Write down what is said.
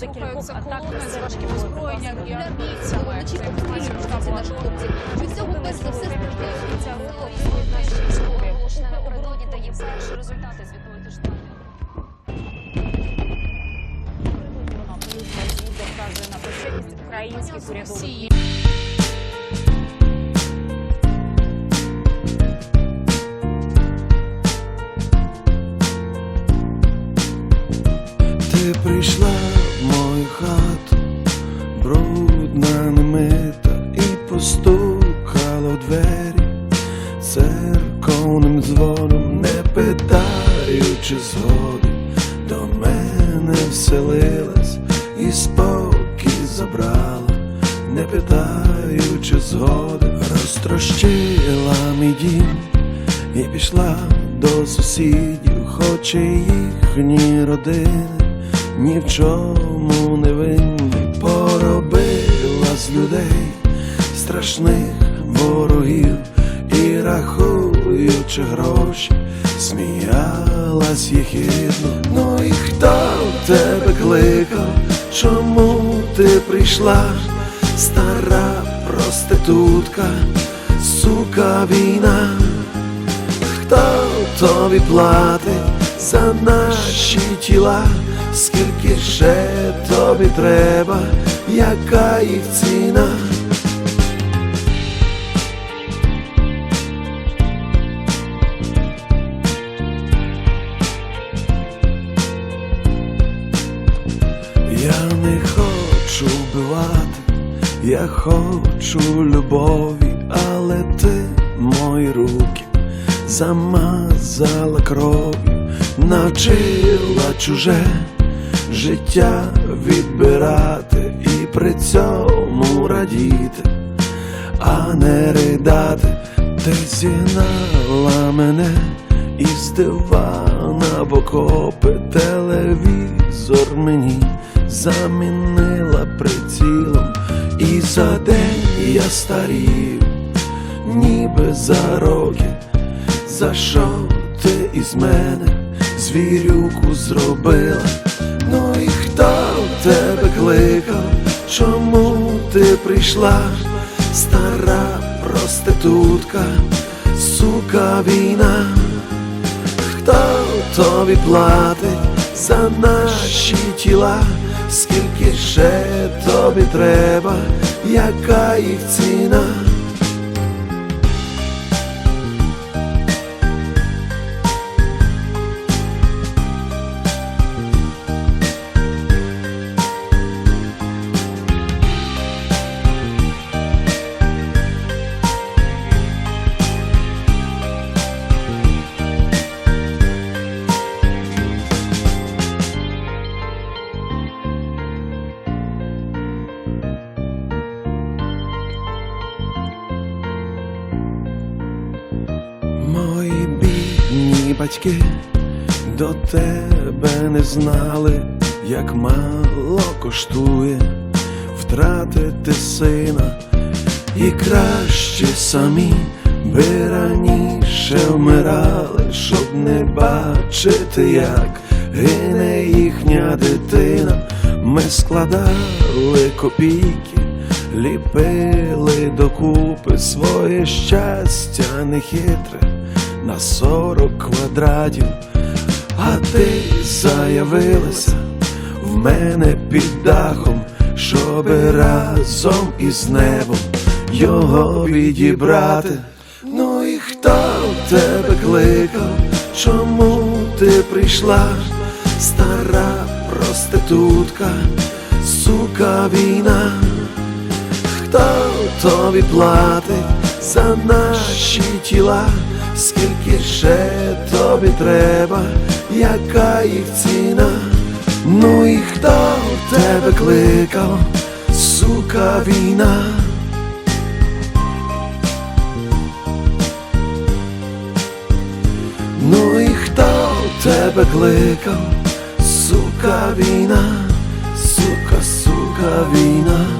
На декількох атак з важким озброєнням і армійцями. Це інформація позиції наших хлопців. Від цього перш за все страждають. рота наші військові. Напередодні дає перші результати звітної тиждень. Вона вказує на причетність українських урядових брудна немита, і постукала двері. Церковним дзвоном, не питаючи згоди, до мене вселилась і спокій забрала, не питаючи згоди, розтрощила мій дім і пішла до сусідів, хоч і їхні родини ні в чому не винні, людей страшних ворогів і рахуючи гроші, сміялась єхідно. Ну і хто тебе кликав? Чому ти прийшла? Стара проститутка, сука війна. Хто тобі платить за наші тіла? Скільки ще тобі треба, яка їх ціна? Я не хочу вбивати, я хочу любові, але ти мої руки замазала кров'ю, навчила чуже життя відбирати при цьому радіти, а не ридати. Ти зігнала мене із дивана в окопи, телевізор мені замінила прицілом, і за день я старію, ніби за роки. За що ти із мене звірюку зробила? Ну і хто тебе кликав? Чому ти прийшла? Стара проститутка, сука війна. Хто тобі платить за наші тіла? Скільки ще тобі треба, яка їх ціна? Батьки до тебе не знали, як мало коштує втратити сина, і краще самі би раніше вмирали, щоб не бачити, як гине їхня дитина. Ми складали копійки, ліпили докупи своє щастя нехитре на сорок квадратів, а ти заявилася в мене під дахом, щоби разом із небом його відібрати. Ну і хто тебе кликав? Чому ти прийшла? Стара проститутка, сука війна. Тобі платить за наші тіла? Скільки ще тобі треба, яка їх ціна? Ну і хто тебе кликав, сука війна? Ну і хто тебе кликав, сука війна, сука, сука війна.